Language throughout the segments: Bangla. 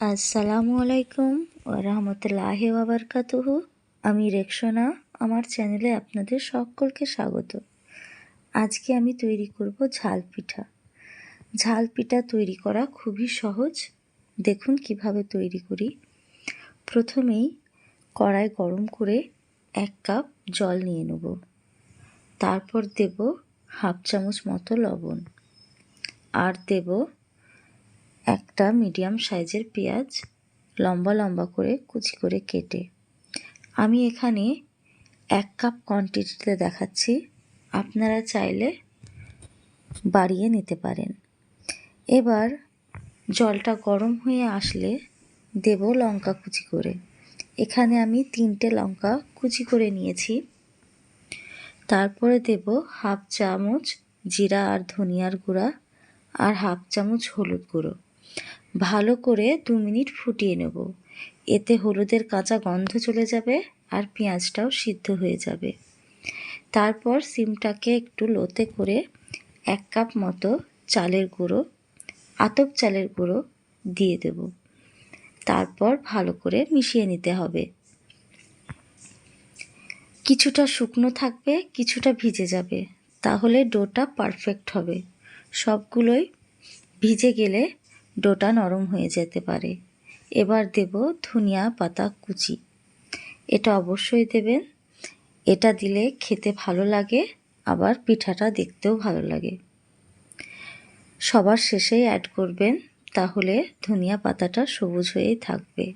আসসালামু আলাইকুম ওরহমতুল্লাহ ওবরকাতুহু আমি রেকসোনা আমার চ্যানেলে আপনাদের সকলকে স্বাগত। আজকে আমি তৈরি করব ঝাল পিঠা। ঝাল পিঠা তৈরি করা খুবই সহজ। দেখুন কীভাবে তৈরি করি। প্রথমেই কড়াই গরম করে এক কাপ জল নিয়ে নেব। তারপর দেব হাফ চামচ মতো লবণ। আর দেব একটা মিডিয়াম সাইজের পেঁয়াজ লম্বা লম্বা করে কুচি করে কেটে। আমি এখানে এক কাপ কোয়ান্টিটিতে দেখাচ্ছি। আপনারা চাইলে বাড়িয়ে নিতে পারেন। এবার জলটা গরম হয়ে আসলে দেব লঙ্কা কুচি করে। এখানে আমি তিনটে লঙ্কা কুচি করে নিয়েছি। তারপরে দেব হাফ চামচ জিরা আর ধনিয়ার গুঁড়া আর হাফ চামচ হলুদ গুঁড়ো। ভালো করে দু মিনিট ফুটিয়ে নেব। এতে হলুদের কাঁচা গন্ধ চলে যাবে আর পেঁয়াজটাও সিদ্ধ হয়ে যাবে। তারপর সিমটাকে একটু লোতে করে এক কাপ মতো চালের গুঁড়ো, আতপ চালের গুঁড়ো দিয়ে দেব। তারপর ভালো করে মিশিয়ে নিতে হবে। কিছুটা শুকনো থাকবে, কিছুটা ভিজে যাবে, তাহলে ডোটা পারফেক্ট হবে। সবগুলোই ভিজে গেলে ডোটা নরম হয়ে যেতে পারে। এবার দেব ধনিয়া পাতা কুচি। এটা অবশ্যই দেবেন। এটা দিলে খেতে ভালো লাগে, আবার পিঠাটা দেখতেও ভালো লাগে। সবার শেষেই অ্যাড করবেন, তাহলে ধনিয়া পাতাটা সবুজ হয়েই থাকবে।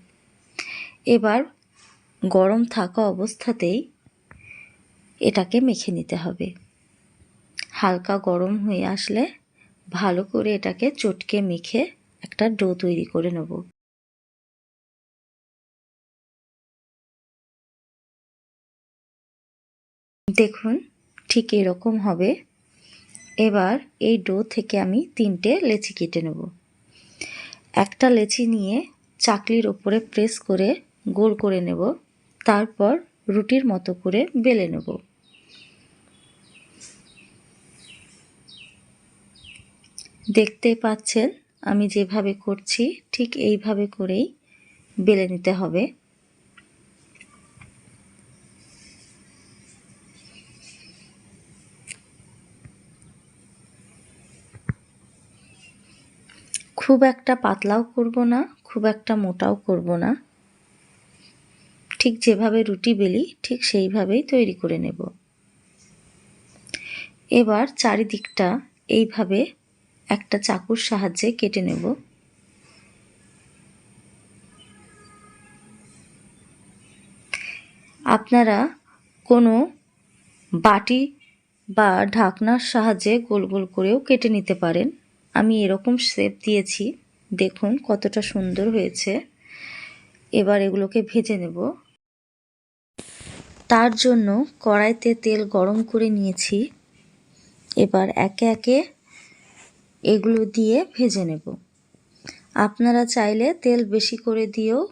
এবার গরম থাকা অবস্থাতেই এটাকে মেখে নিতে হবে। হালকা গরম হয়ে আসলে ভালো করে এটাকে চটকে মেখে একটা ডো তৈরি করে নেব। দেখুন, ঠিক এরকম হবে। এবার এই ডো থেকে আমি তিনটে লেচি কেটে নেব। একটা লেচি নিয়ে চাকলির ওপরে প্রেস করে গোল করে নেব। তারপর রুটির মতো করে বেলে নেব। দেখতে পাচ্ছেন? আমি যেভাবে করছি, ঠিক এইভাবে করেই বেলে নিতে হবে। খুব একটা পাতলাও করব না, খুব একটা মোটাও করব না। ঠিক যেভাবে রুটি বেলি, ঠিক সেইভাবেই তৈরি করে নেব। এবার চারিদিকটা এইভাবে একটা চাকুর সাহায্যে কেটে নেব। আপনারা কোনো বাটি বা ঢাকনার সাহায্যে গোল গোল করেও কেটে নিতে পারেন। আমি এরকম শেপ দিয়েছি। দেখুন কতটা সুন্দর হয়েছে। এবার এগুলোকে ভেজে নেব। তার জন্য কড়াইতে তেল গরম করে নিয়েছি। এবার একে একে এগুলো দিয়ে ভেজে নেব। আপনারা চাইলে তেল বেশি করে দিয়েও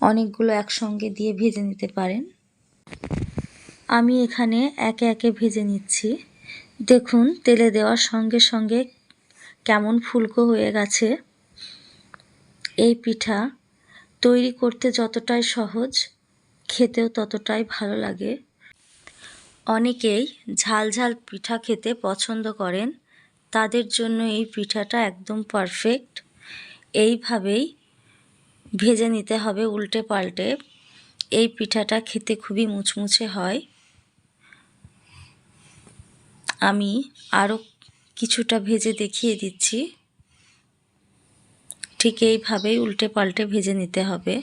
অনেকগুলো একসঙ্গে দিয়ে ভেজে নিতে পারেন। আমি এখানে একে একে ভেজে নিচ্ছি। দেখুন, তেলে দেওয়ার সঙ্গে সঙ্গে কেমন ফুলকো হয়ে গেছে। এই পিঠা তৈরি করতে যতটাই সহজ, খেতেও ততটাই ভালো লাগে। অনেকেই ঝাল ঝাল পিঠা খেতে পছন্দ করেন। তাদের জন্য এই পিঠাটা একদম পারফেক্ট এইভাবেই ভেজে নিতে হবে উল্টে পাল্টে। এই পিঠাটা খেতে খুবই মুচমুচে হয়। আমি আরও কিছুটা ভেজে দেখিয়ে দিচ্ছি। ঠিক এইভাবেই উল্টে পাল্টে ভেজে নিতে হবে।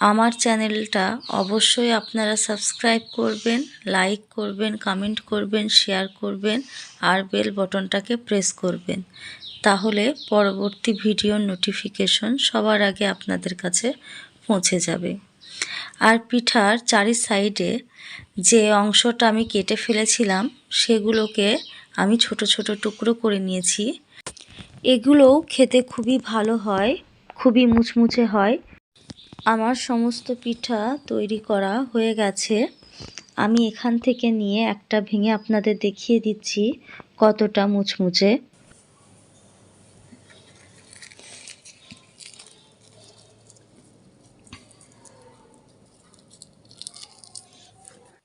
আমার চ্যানেলটা অবশ্যই আপনারা সাবস্ক্রাইব করবেন, লাইক করবেন, কমেন্ট করবেন, শেয়ার করবেন আর বেল বটনটাকে প্রেস করবেন। তাহলে পরবর্তী ভিডিওর নোটিফিকেশন সবার আগে আপনাদের কাছে পৌঁছে যাবে। আর পিঠার চারি সাইডে যে অংশটা আমি কেটে ফেলেছিলাম, সেগুলোকে আমি ছোট ছোট টুকরো করে নিয়েছি। এগুলোও খেতে খুবই ভালো হয়, খুবই মুচমুচে হয়। আমার সমস্ত পিঠা তৈরি করা হয়ে গেছে। আমি এখান থেকে নিয়ে একটা ভেঙে আপনাদের দেখিয়ে দিচ্ছি কতটা মুচমুচে।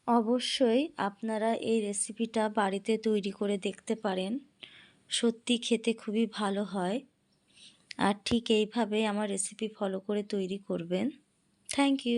অবশ্যই আপনারা এই রেসিপিটা বাড়িতে তৈরি করে দেখতে পারেন। সত্যি খেতে খুবই ভালো হয়। আর ঠিক এইভাবে আমার রেসিপি ফলো করে তৈরি করবেন। Thank you